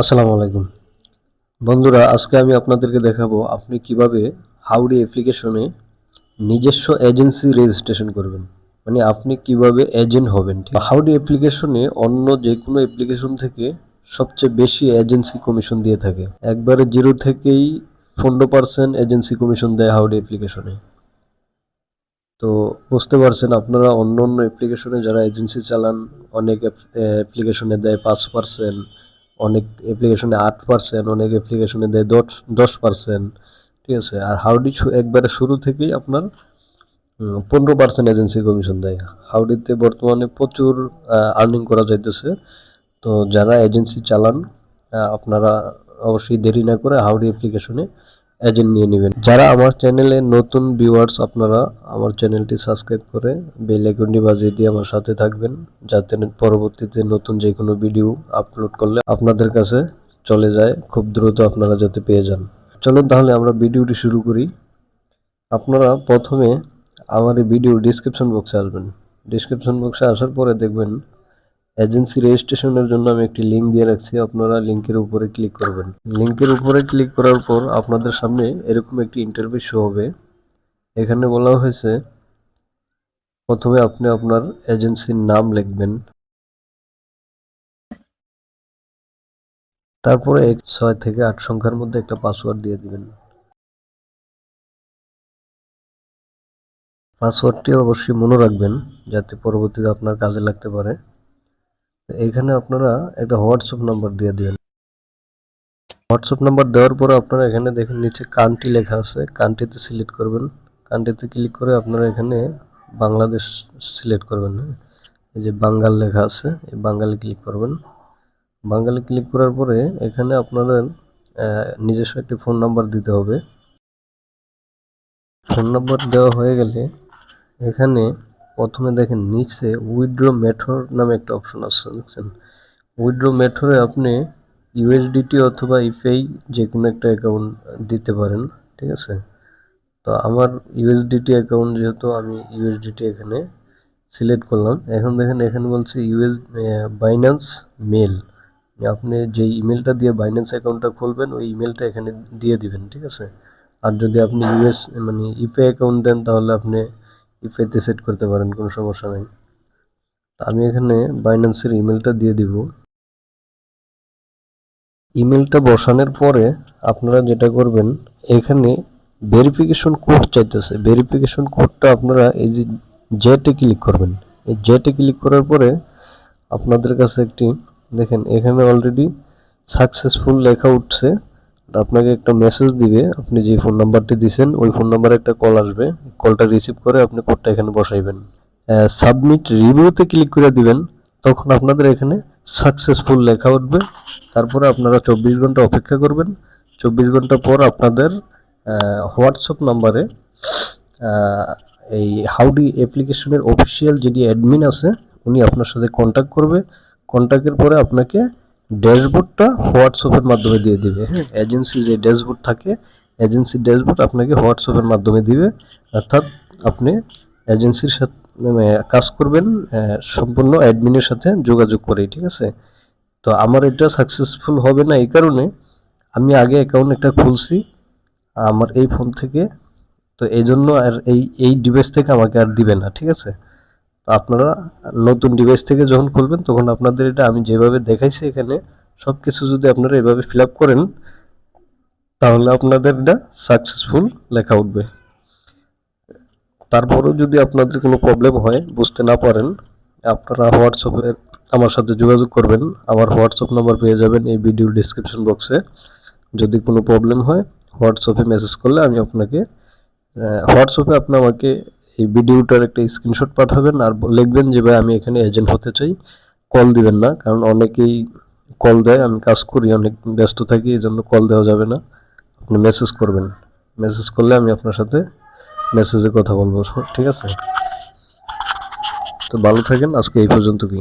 আসসালামু আলাইকুম। বন্ধুরা, আজকে আমি আপনাদেরকে দেখাবো আপনি কীভাবে হাউডি অ্যাপ্লিকেশনে নিজস্ব এজেন্সি রেজিস্ট্রেশন করবেন। মানে আপনি কীভাবে এজেন্ট হবেন হাউডি অ্যাপ্লিকেশনে অন্য যে কোনো অ্যাপ্লিকেশন থেকে সবচেয়ে বেশি এজেন্সি কমিশন দিয়ে থাকে। একবারে জিরো থেকেই পনেরো পার্সেন্ট এজেন্সি কমিশন দেয় হাউডি অ্যাপ্লিকেশনে তো বুঝতে পারছেন আপনারা, অন্য অন্য অ্যাপ্লিকেশনে যারা এজেন্সি চালান, অনেক অ্যাপ্লিকেশনে দেয় পাঁচ পার্সেন্ট অনেক অ্যাপ্লিকেশনে আট পার্সেন্ট অনেক অ্যাপ্লিকেশনে দেয় দশ দশ পার্সেন্ট ঠিক আছে? আর হাউডি একবারে শুরু থেকেই আপনার পনেরো পার্সেন্ট এজেন্সি কমিশন দেয়। হাউডিতে বর্তমানে প্রচুর আর্নিং করা যাইতেছে। তো যারা এজেন্সি চালান আপনারা অবশ্যই দেরি না করে হাউডি অ্যাপ্লিকেশনে এজেন্ট নিয়ে নেবেন। যারা আমার চ্যানেলে নতুন ভিউয়ার্স আপনারা আমার চ্যানেলটি সাবস্ক্রাইব করে বেল আইকনটি বাজিয়ে দিয়ে আমার সাথে থাকবেন, যাতে পরবর্তীতে নতুন যে কোনো ভিডিও আপলোড করলে আপনাদের কাছে চলে যায়, খুব দ্রুত আপনারা যাতে পেয়ে যান। চলুন তাহলে আমরা ভিডিওটি শুরু করি। আপনারা প্রথমে আমার এই ভিডিওর ডিসক্রিপশন বক্সে আসবেন। ডিসক্রিপশন বক্সে আসার পরে দেখবেন এজেন্সি রেজিস্ট্রেশনের জন্য আমি একটি লিঙ্ক দিয়ে রাখছি। আপনারা লিঙ্কের উপরে ক্লিক করবেন। লিঙ্কের উপরে ক্লিক করার পর আপনাদের সামনে এরকম একটি ইন্টারভিউ শো হবে। এখানে বলা হয়েছে, প্রথমে আপনি আপনার এজেন্সির নাম লিখবেন। তারপরে এক, ছয় থেকে আট সংখ্যার মধ্যে একটা পাসওয়ার্ড দিয়ে দিবেন। পাসওয়ার্ডটি অবশ্যই মনে রাখবেন, যাতে পরবর্তীতে আপনার কাজে লাগতে পারে। এখানে আপনারা একটা হোয়াটসঅ্যাপ নাম্বার দিয়ে দিবেন। হোয়াটসঅ্যাপ নাম্বার দেওয়ার পরে আপনারা এখানে দেখেন নিচে কান্ট্রি লেখা আছে। কান্ট্রিতে সিলেক্ট করবেন। কান্ট্রিতে ক্লিক করে আপনারা এখানে বাংলাদেশ সিলেক্ট করবেন হ্যাঁ? এই যে বাঙ্গাল লেখা আছে, এই বাঙ্গালে ক্লিক করবেন। বাঙ্গালে ক্লিক করার পরে এখানে আপনাদের নিজস্ব একটি ফোন নাম্বার দিতে হবে। ফোন নাম্বার দেওয়া হয়ে গেলে এখানে প্রথমে দেখেন নিচে উইথড্র মেথড নামে একটা অপশন আছে, দেখছেন? উইথড্র মেথডে আপনি ইউএসডিটি অথবা ইফেই যে কোনো একটা অ্যাকাউন্ট দিতে পারেন, ঠিক আছে? তো আমার ইউএসডিটি অ্যাকাউন্ট যেহেতু আমি ইউএসডিটি এখানে সিলেক্ট করলাম, এখন দেখেন এখানে বলছে ইউএস বাইন্যান্স মেল আপনি যে ইমেলটা দিয়ে বাইন্যান্স অ্যাকাউন্টটা খুলবেন, ওই ইমেলটা এখানে দিয়ে দিবেন, ঠিক আছে? আর যদি আপনি ইউএস মানে ইপে অ্যাকাউন্ট দেন, তাহলে আপনি ইপেতে সেট করতে পারেন, কোনো সমস্যা নেই। আমি এখানে বাইন্যান্সের ইমেলটা দিয়ে দিব। ইমেলটা বসানোর পরে আপনারা যেটা করবেন, এখানে ভেরিফিকেশন কোড চাইতেছে। ভেরিফিকেশন কোডটা আপনারা এই যে জেটে ক্লিক করবেন। এই জেটে ক্লিক করার পরে আপনাদের কাছে একটি, দেখেন, এখানে অলরেডি সাকসেসফুল লেখা উঠছে। আপনাকে একটা মেসেজ দিবে, আপনি যে ফোন নাম্বারটি দিয়েছেন ওই ফোন নাম্বারে একটা কল আসবে। কলটা রিসিভ করে আপনি কোডটা এখানে বসাইবেন। সাবমিট রিভিউতে ক্লিক করে দিবেন, তখন আপনাদের এখানে সাকসেসফুল লেখা উঠবে। তারপরে আপনারা চব্বিশ ঘণ্টা অপেক্ষা করবেন। চব্বিশ ঘণ্টা পর আপনাদের হোয়াটসঅ্যাপ নাম্বারে এই হাউডি অ্যাপ্লিকেশনের অফিসিয়াল যিনি অ্যাডমিন আছে, উনি আপনার সাথে কন্ট্যাক্ট করবে। কন্ট্যাক্টের পরে আপনাকে ড্যাশবোর্ডটা হোয়াটসঅ্যাপের মাধ্যমে দিয়ে দিবে হ্যাঁ? এজেন্সি যে ড্যাশবোর্ড থাকে, এজেন্সির ড্যাশবোর্ড আপনাকে হোয়াটসঅ্যাপের মাধ্যমে দিবে। অর্থাৎ আপনি এজেন্সির সাথে মানে কাজ করবেন সম্পূর্ণ অ্যাডমিনের সাথে যোগাযোগ করে, ঠিক আছে? তো আমার এটা সাকসেসফুল হবে না এই কারণে আমি আগে অ্যাকাউন্ট একটা খুলছি, আমার এই ফোন থেকে, তো এই জন্য আর এই এই ডিভাইস থেকে আমাকে আর দিবে না, ঠিক আছে? তো আপনারা নতুন ডিভাইস থেকে যখন খুলবেন, তখন আপনাদের এটা আমি যেভাবে দেখাইছি এখানে সব কিছু যদি আপনারা এভাবে ফিল করেন, তাহলে আপনাদের এটা সাকসেসফুল লেখা উঠবে। তারপরেও যদি আপনাদের কোনো প্রবলেম হয়, বুঝতে না পারেন, আপনারা হোয়াটসঅ্যাপে আমার সাথে যোগাযোগ করবেন। আমার হোয়াটসঅ্যাপ নাম্বার পেয়ে যাবেন এই ভিডিও ডিসক্রিপশন বক্সে যদি কোনো প্রবলেম হয় হোয়াটসঅ্যাপে মেসেজ করলে আমি আপনাকে হোয়াটসঅ্যাপে আপনি আমাকে এই ভিডিওটার একটা স্ক্রিনশট পাঠাবেন আর লিখবেন যে, ভাই, আমি এখানে এজেন্ট হতে চাই। কল দিবেন না, কারণ অনেকেই কল দেয়, আমি কাজ করি, অনেক ব্যস্ত থাকি এই জন্য কল দেওয়া যাবে না। আপনি মেসেজ করবেন। মেসেজ করলে আমি আপনার সাথে মেসেজে কথা বলব। ঠিক আছে? তো ভালো থাকেন, আজকে এই পর্যন্ত কি